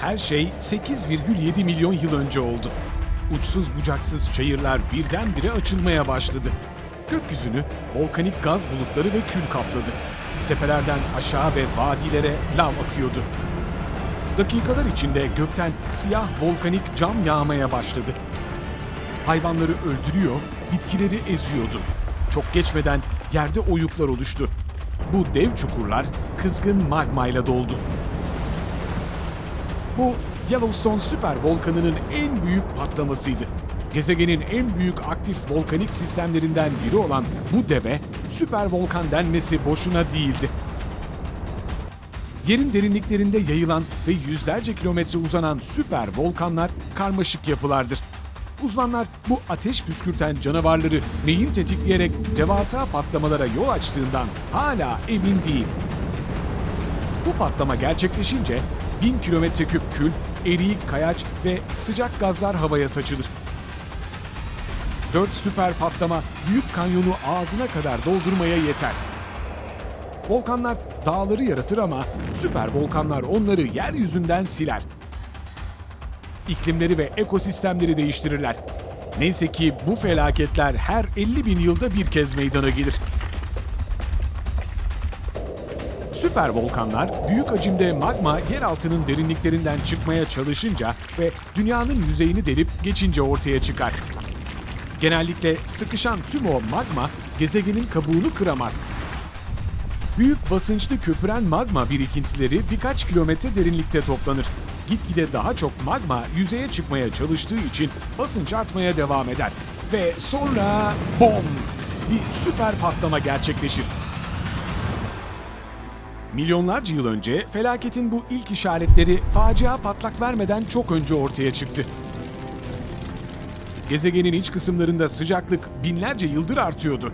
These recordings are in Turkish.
Her şey 8,7 milyon yıl önce oldu. Uçsuz bucaksız çayırlar birdenbire açılmaya başladı. Gökyüzünü volkanik gaz bulutları ve kül kapladı. Tepelerden aşağı ve vadilere lav akıyordu. Dakikalar içinde gökten siyah volkanik cam yağmaya başladı. Hayvanları öldürüyor, bitkileri eziyordu. Çok geçmeden yerde oyuklar oluştu. Bu dev çukurlar kızgın magmayla doldu. Bu Yellowstone süper volkanının en büyük patlamasıydı. Gezegenin en büyük aktif volkanik sistemlerinden biri olan bu deve süper volkan denmesi boşuna değildi. Yerin derinliklerinde yayılan ve yüzlerce kilometre uzanan süper volkanlar karmaşık yapılardır. Uzmanlar bu ateş püskürten canavarları neyin tetikleyerek devasa patlamalara yol açtığından hala emin değil. Bu patlama gerçekleşince 1000 kilometre küp kül, eriyik kayaç ve sıcak gazlar havaya saçılır. Dört süper patlama Büyük Kanyonu ağzına kadar doldurmaya yeter. Volkanlar dağları yaratır ama süper volkanlar onları yeryüzünden siler. İklimleri ve ekosistemleri değiştirirler. Neyse ki bu felaketler her 50 bin yılda bir kez meydana gelir. Süper volkanlar büyük hacimde magma yeraltının derinliklerinden çıkmaya çalışınca ve dünyanın yüzeyini delip geçince ortaya çıkar. Genellikle sıkışan tüm o magma gezegenin kabuğunu kıramaz. Büyük basınçlı köpüren magma birikintileri birkaç kilometre derinlikte toplanır. Gitgide daha çok magma yüzeye çıkmaya çalıştığı için basınç artmaya devam eder. Ve sonra bom! Bir süper patlama gerçekleşir. Milyonlarca yıl önce felaketin bu ilk işaretleri facia patlak vermeden çok önce ortaya çıktı. Gezegenin iç kısımlarında sıcaklık binlerce yıldır artıyordu.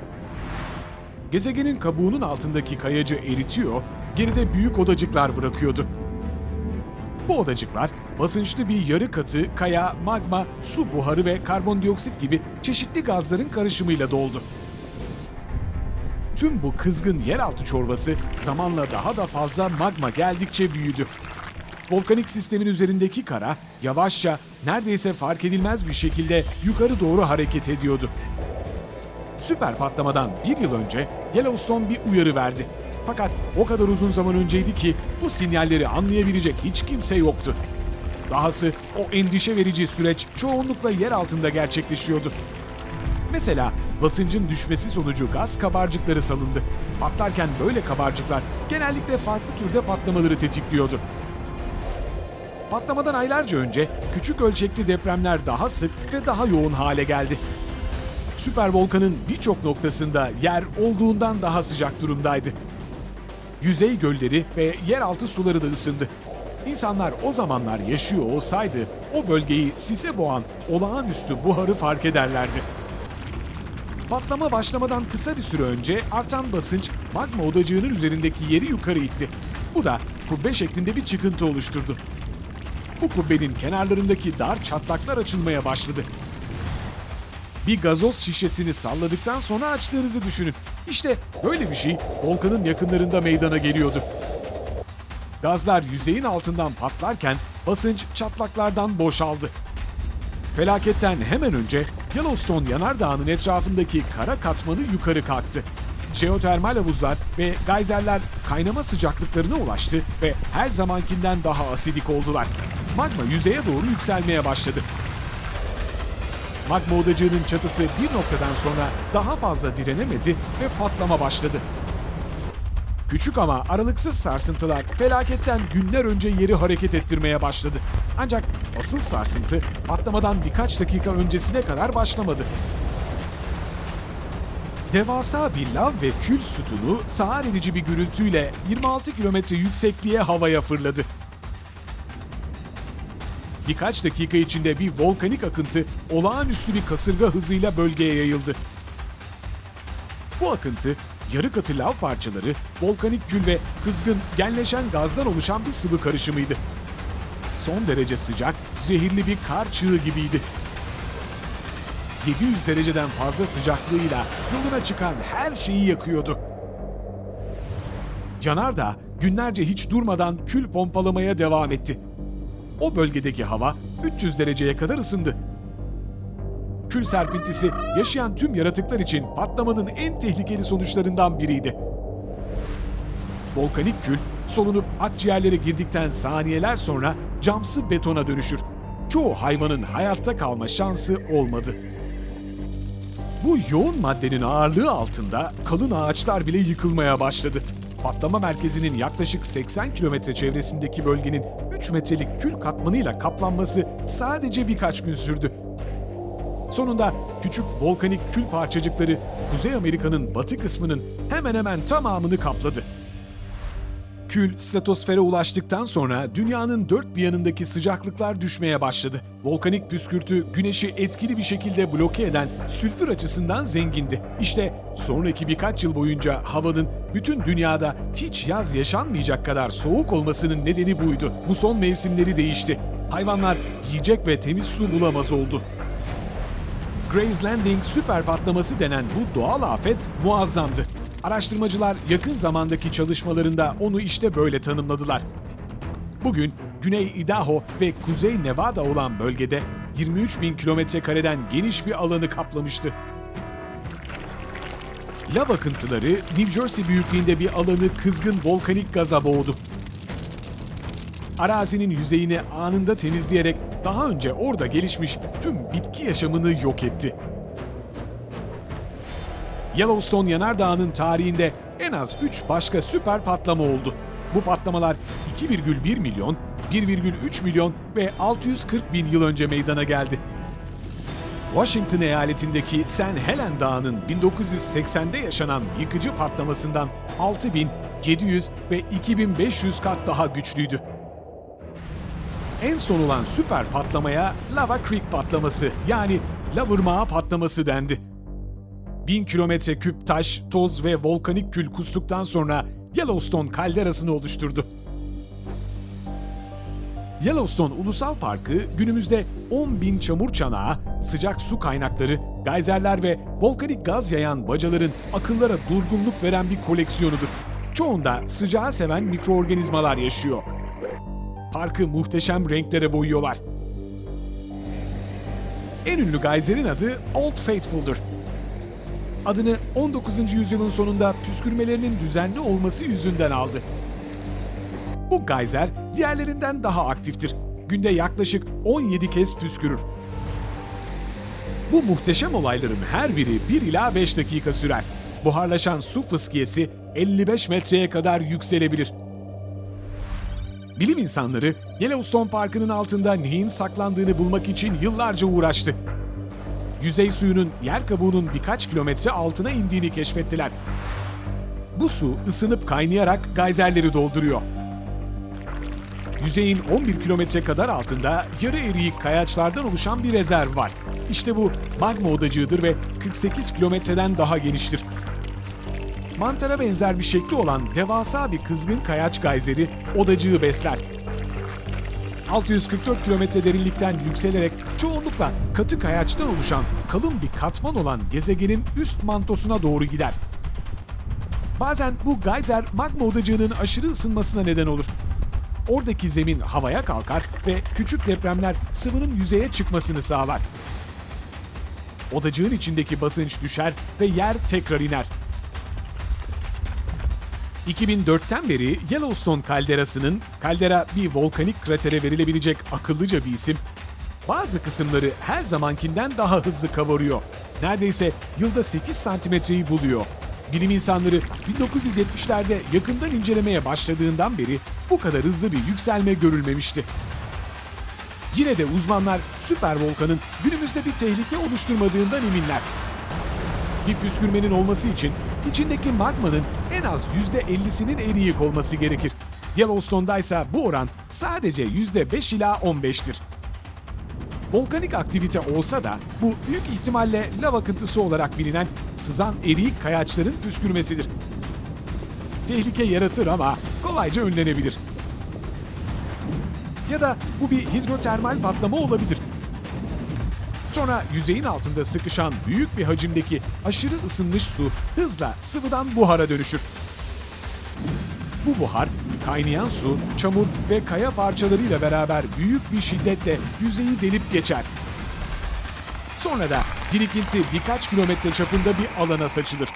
Gezegenin kabuğunun altındaki kayacı eritiyor, geride büyük odacıklar bırakıyordu. Bu odacıklar basınçlı bir yarı katı kaya, magma, su buharı ve karbondioksit gibi çeşitli gazların karışımıyla doldu. Tüm bu kızgın yeraltı çorbası zamanla daha da fazla magma geldikçe büyüdü. Volkanik sistemin üzerindeki kara yavaşça, neredeyse fark edilmez bir şekilde yukarı doğru hareket ediyordu. Süper patlamadan bir yıl önce Yellowstone bir uyarı verdi. Fakat o kadar uzun zaman önceydi ki bu sinyalleri anlayabilecek hiç kimse yoktu. Dahası o endişe verici süreç çoğunlukla yer altında gerçekleşiyordu. Mesela basıncın düşmesi sonucu gaz kabarcıkları salındı. Patlarken böyle kabarcıklar genellikle farklı türde patlamaları tetikliyordu. Patlamadan aylarca önce küçük ölçekli depremler daha sık ve daha yoğun hale geldi. Süper volkanın birçok noktasında yer olduğundan daha sıcak durumdaydı. Yüzey gölleri ve yeraltı suları da ısındı. İnsanlar o zamanlar yaşıyor olsaydı o bölgeyi sise boğan olağanüstü buharı fark ederlerdi. Patlama başlamadan kısa bir süre önce artan basınç magma odacığının üzerindeki yeri yukarı itti. Bu da kubbe şeklinde bir çıkıntı oluşturdu. Bu kubbenin kenarlarındaki dar çatlaklar açılmaya başladı. Bir gazoz şişesini salladıktan sonra açtığınızı düşünün. İşte böyle bir şey volkanın yakınlarında meydana geliyordu. Gazlar yüzeyin altından patlarken basınç çatlaklardan boşaldı. Felaketten hemen önce Yellowstone yanardağının etrafındaki kara katmanı yukarı kalktı. Jeotermal havuzlar ve gayzerler kaynama sıcaklıklarına ulaştı ve her zamankinden daha asidik oldular. Magma yüzeye doğru yükselmeye başladı. Magma odacığının çatısı bir noktadan sonra daha fazla direnemedi ve patlama başladı. Küçük ama aralıksız sarsıntılar felaketten günler önce yeri hareket ettirmeye başladı. Ancak asıl sarsıntı patlamadan birkaç dakika öncesine kadar başlamadı. Devasa bir lav ve kül sütunu sağır edici bir gürültüyle 26 kilometre yüksekliğe havaya fırladı. Birkaç dakika içinde bir volkanik akıntı olağanüstü bir kasırga hızıyla bölgeye yayıldı. Bu akıntı yarı katı lav parçaları, volkanik kül ve kızgın, genleşen gazdan oluşan bir sıvı karışımıydı. Son derece sıcak, zehirli bir kar çığı gibiydi. 700 dereceden fazla sıcaklığıyla yoluna çıkan her şeyi yakıyordu. Yanardağ günlerce hiç durmadan kül pompalamaya devam etti. o bölgedeki hava 300 dereceye kadar ısındı. Kül serpintisi yaşayan tüm yaratıklar için patlamanın en tehlikeli sonuçlarından biriydi. Volkanik kül solunup akciğerlere girdikten saniyeler sonra camsı betona dönüşür. Çoğu hayvanın hayatta kalma şansı olmadı. Bu yoğun maddenin ağırlığı altında kalın ağaçlar bile yıkılmaya başladı. Patlama merkezinin yaklaşık 80 kilometre çevresindeki bölgenin 3 metrelik kül katmanıyla kaplanması sadece birkaç gün sürdü. Sonunda küçük volkanik kül parçacıkları Kuzey Amerika'nın batı kısmının hemen hemen tamamını kapladı. Kül stratosfere ulaştıktan sonra dünyanın dört bir yanındaki sıcaklıklar düşmeye başladı. Volkanik püskürtü güneşi etkili bir şekilde bloke eden sülfür açısından zengindi. İşte sonraki birkaç yıl boyunca havanın bütün dünyada hiç yaz yaşanmayacak kadar soğuk olmasının nedeni buydu. Bu son mevsimleri değişti. Hayvanlar yiyecek ve temiz su bulamaz oldu. Gray's Landing süper patlaması denen bu doğal afet muazzamdı. Araştırmacılar yakın zamandaki çalışmalarında onu işte böyle tanımladılar. Bugün Güney Idaho ve Kuzey Nevada olan bölgede 23 bin kilometre kareden geniş bir alanı kaplamıştı. Lav akıntıları New Jersey büyüklüğünde bir alanı kızgın volkanik gaza boğdu. Arazinin yüzeyini anında temizleyerek daha önce orada gelişmiş tüm bitki yaşamını yok etti. Yellowstone Yanardağı'nın tarihinde en az 3 başka süper patlama oldu. Bu patlamalar 2,1 milyon, 1,3 milyon ve 640 bin yıl önce meydana geldi. Washington eyaletindeki San Helen Dağı'nın 1980'de yaşanan yıkıcı patlamasından 6700 ve 2500 kat daha güçlüydü. En son olan süper patlamaya Lava Creek patlaması yani Lavırmağı patlaması dendi. 1000 kilometre küp taş, toz ve volkanik kül kustuktan sonra Yellowstone kalderasını oluşturdu. Yellowstone Ulusal Parkı günümüzde 10 bin çamur çanağı, sıcak su kaynakları, gayzerler ve volkanik gaz yayan bacaların akıllara durgunluk veren bir koleksiyonudur. Çoğunda sıcağı seven mikroorganizmalar yaşıyor. Parkı muhteşem renklere boyuyorlar. En ünlü gayzerin adı Old Faithful'dur. Adını 19. yüzyılın sonunda püskürmelerinin düzenli olması yüzünden aldı. Bu gayzer diğerlerinden daha aktiftir. Günde yaklaşık 17 kez püskürür. Bu muhteşem olayların her biri 1 ila 5 dakika sürer. Buharlaşan su fıskiyesi 55 metreye kadar yükselebilir. Bilim insanları Yellowstone Parkı'nın altında neyin saklandığını bulmak için yıllarca uğraştı. Yüzey suyunun yer kabuğunun birkaç kilometre altına indiğini keşfettiler. Bu su ısınıp kaynayarak gayzerleri dolduruyor. Yüzeyin 11 kilometre kadar altında yarı eriyik kayaçlardan oluşan bir rezerv var. İşte bu magma odacığıdır ve 48 kilometreden daha geniştir. Mantara benzer bir şekli olan devasa bir kızgın kayaç gayzeri odacığı besler. 644 kilometre derinlikten yükselerek çoğunlukla katı kayaçtan oluşan kalın bir katman olan gezegenin üst mantosuna doğru gider. Bazen bu gayzer magma odacığının aşırı ısınmasına neden olur. Oradaki zemin havaya kalkar ve küçük depremler sıvının yüzeye çıkmasını sağlar. Odacığın içindeki basınç düşer ve yer tekrar iner. 2004'ten beri Yellowstone kalderasının, kaldera bir volkanik kratere verilebilecek akıllıca bir isim, bazı kısımları her zamankinden daha hızlı kabarıyor. Neredeyse yılda 8 santimetreyi buluyor. Bilim insanları 1970'lerde yakından incelemeye başladığından beri bu kadar hızlı bir yükselme görülmemişti. Yine de uzmanlar süper volkanın günümüzde bir tehlike oluşturmadığından eminler. Bir püskürmenin olması için içindeki magmanın en az %50'sinin eriyik olması gerekir. Yellowstone'da ise bu oran sadece %5 ila 15'tir. Volkanik aktivite olsa da bu büyük ihtimalle lav akıntısı olarak bilinen sızan eriyik kayaçların püskürmesidir. Tehlike yaratır ama kolayca önlenebilir. Ya da bu bir hidrotermal patlama olabilir. Sonra yüzeyin altında sıkışan büyük bir hacimdeki aşırı ısınmış su hızla sıvıdan buhara dönüşür. Bu buhar Kaynayan su, çamur ve kaya parçalarıyla beraber büyük bir şiddetle yüzeyi delip geçer. Sonra da birikinti birkaç kilometre çapında bir alana saçılır.